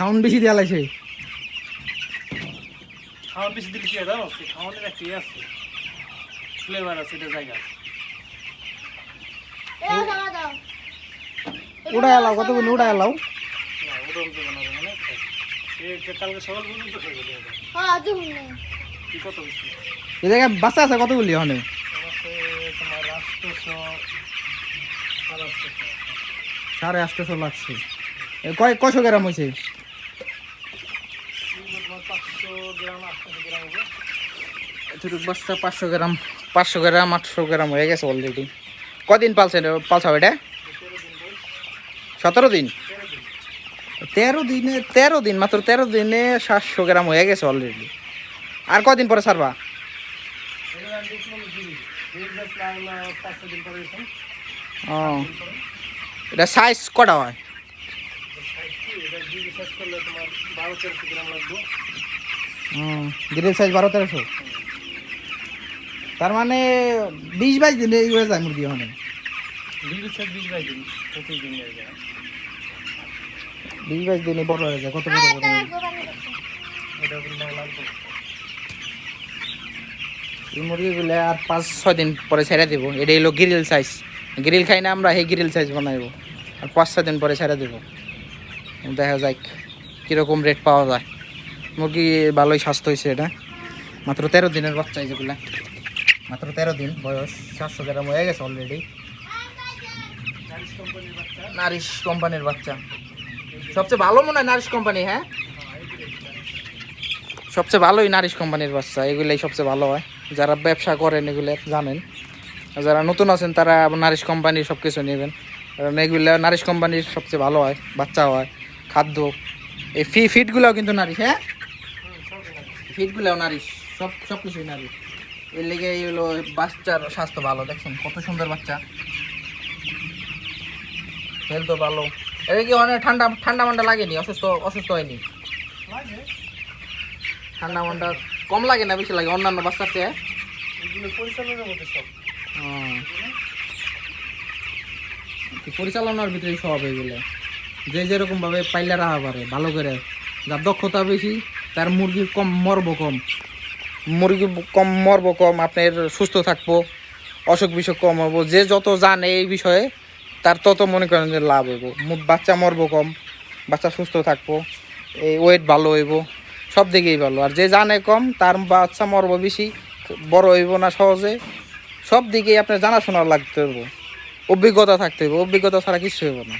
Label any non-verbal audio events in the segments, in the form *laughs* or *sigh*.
খাউন বেশি দেওয়া লাগছে। খাওয়ার বেশি দিলে কি হয় জানো? সে খাওয়ানোর একটা ইয়ে আছে। ফ্লেভার আছে এটা জায়গা আছে। এ দাও দাও উড়াই এলাও এলাও? না ওটা মানে এই যে কালকে সকাল পর্যন্ত হয়ে গেল এটা। হ্যাঁ জুম নেই। কি কত বেশি? এই জায়গায় বাচ্চা আছে কতগুলি ওখানে? তোমার আটশোশো সাড়ে আটশোশো লাগছে। কয় কয়শো গ্রাম হয়েছে তোমার পাঁচশো গ্রাম আটশোশো গ্রাম হবে এতটুকু বাচ্চা পাঁচশো গ্রাম পাঁচশো গ্রাম আটশো গ্রাম হয়ে গেছে অলরেডি কদিন পালছে পালছাও এটা? সতেরো দিন? তেরো দিনে। তেরো দিন মাত্র তেরো দিনে সাতশো গ্রাম হয়ে গেছে অলরেডি আর কদিন পরে সারবা এটা আমি কটা দিবি দিন যাচ্ছে লাগল পাঁচশো দিন পরে এসে ও এটা সাইজ কটা হয় সাইজ দিবি শেষ করলে তোমার বারো তেরোশো গ্রাম লাগবে। গ্রিল সাইজ বারো তেরোশো। তার মানে বিশ বাইশ দিনে হয়ে যায় মুরগি ওখানে বিশ বাই দিন পঁচিশ দিন হয়ে যায়। বিশ বাইশ দিনে বড় হয়ে যায় কত বড় বড় এই মুরগিগুলো আর পাঁচ ছয় দিন পরে ছেড়ে দেবো। এটা হলো গ্রিল সাইজ গ্রিল খাই না আমরা সেই গ্রিল সাইজ বানাইবো। আর পাঁচ ছয় দিন পরে ছেড়ে দেবো। দেখা যাক কীরকম রেট পাওয়া যায়। মুরগি ভালোই স্বাস্থ্য হয়েছে এটা। মাত্র তেরো দিনের বাচ্চা যেগুলা মাত্র তেরো দিন বয়স, সাতশো গ্রাম হয়ে গেছে অলরেডি নারিশ কোম্পানির বাচ্চা। সবচেয়ে ভালো মনে হয় নারিশ কোম্পানি হ্যাঁ? সবচেয়ে ভালোই নারিশ কোম্পানির বাচ্চা, এগুলাই সবচেয়ে ভালো হয়। যারা ব্যবসা করেন এগুলো জানেন। যারা নতুন আছেন, তারা নারিশ কোম্পানির সব কিছু নেবেন। কারণ এগুলো নারিশ কোম্পানির সবচেয়ে ভালো হয়, বাচ্চা হয়। খাদ্য। এই ফি ফিটগুলোও কিন্তু নারিশ হ্যাঁ? ফিটগুলোও নারিশ সব সব কিছুই নারিশ। এর লেগে এই হলো বাচ্চার স্বাস্থ্য ভালো দেখছেন? কত সুন্দর বাচ্চা। হেলথও ভালো। এটা কি অনেক ঠান্ডা ঠান্ডা মান্ডা লাগেনি? অসুস্থ অসুস্থ হয়নি? ঠান্ডা মান্ডা কম লাগে না বেশি লাগে? অন্যান্য বাচ্চার চেয়ে? পরিচালনার ভিতরেই সব এগুলো? যে যেরকম ভাবে পাইলে রাখা পারে, ভালো করে। যার দক্ষতা বেশি, তার মুরগি কম, মরব কম। মুরগি কম, মরব কম, আপনার সুস্থ থাকব, অসুখ বিসুখ কম হব, যে যত জানে এই বিষয়ে, তার তত মনে করেন যে লাভ হইব। বাচ্চা মরবো কম, বাচ্চা সুস্থ থাকব, এই ওয়েট ভালো হইব, সব দিকেই ভালো। আর যে জানে কম, তার বাচ্চা মরবো বেশি, বড় হইব না সহজে, সব দিকেই আপনার জানাশোনা লাগতে হইব। অভিজ্ঞতা থাকতে হইব, অভিজ্ঞতা ছাড়া কিছু হইব না।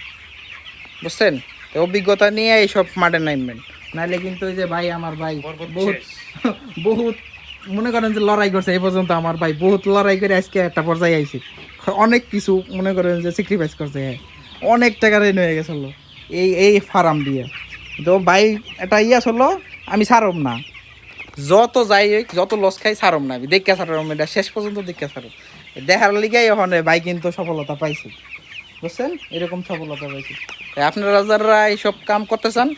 বুঝছেন? তো অভিজ্ঞতা নিয়ে এইসব মাঠে নামবেন। নাহলে কিন্তু ওই যে ভাই আমার ভাই বহুত *laughs* বহুত মনে করেন যে লড়াই করছে এই পর্যন্ত আমার ভাই বহুত লড়াই করে আজকে একটা পর্যায়ে আইছে। অনেক কিছু মনে করেন যে স্যাক্রিফাইস করছে। হ্যাঁ অনেক টাকা ঋণ হয়ে গেছিল এই এই ফার্ম দিয়ে। তো ভাই এটা ইয়া হলো আমি ছাড়ব না। যত যাই হোক যত লস খাই ছাড়ব না আমি। দেখা ছাড়ব এটা শেষ পর্যন্ত দেখা ছাড়ব। দেখার লিগাই ওখানে ভাই কিন্তু সফলতা পাইছে। বুঝছেন? এরকম সফলতা পাইছে আপনারা যারা এইসব কাম করতে চান,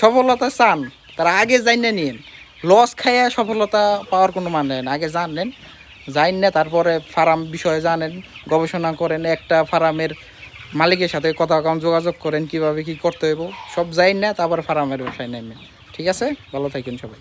সফলতা চান, তারা আগে জানে নিন। লস খাইয়া সফলতা পাওয়ার কোনো মানে নেই। আগে জানেন জানেন না, তারপরে ফার্ম বিষয়ে জানেন, গবেষণা করেন, একটা ফার্মের মালিকের সাথে কথা কম যোগাযোগ করেন, কীভাবে কি করতে হইব, সব জানেন না, তারপর ফার্মের ব্যবসায় নেবেন ঠিক আছে? ভালো থাকেন সবাই।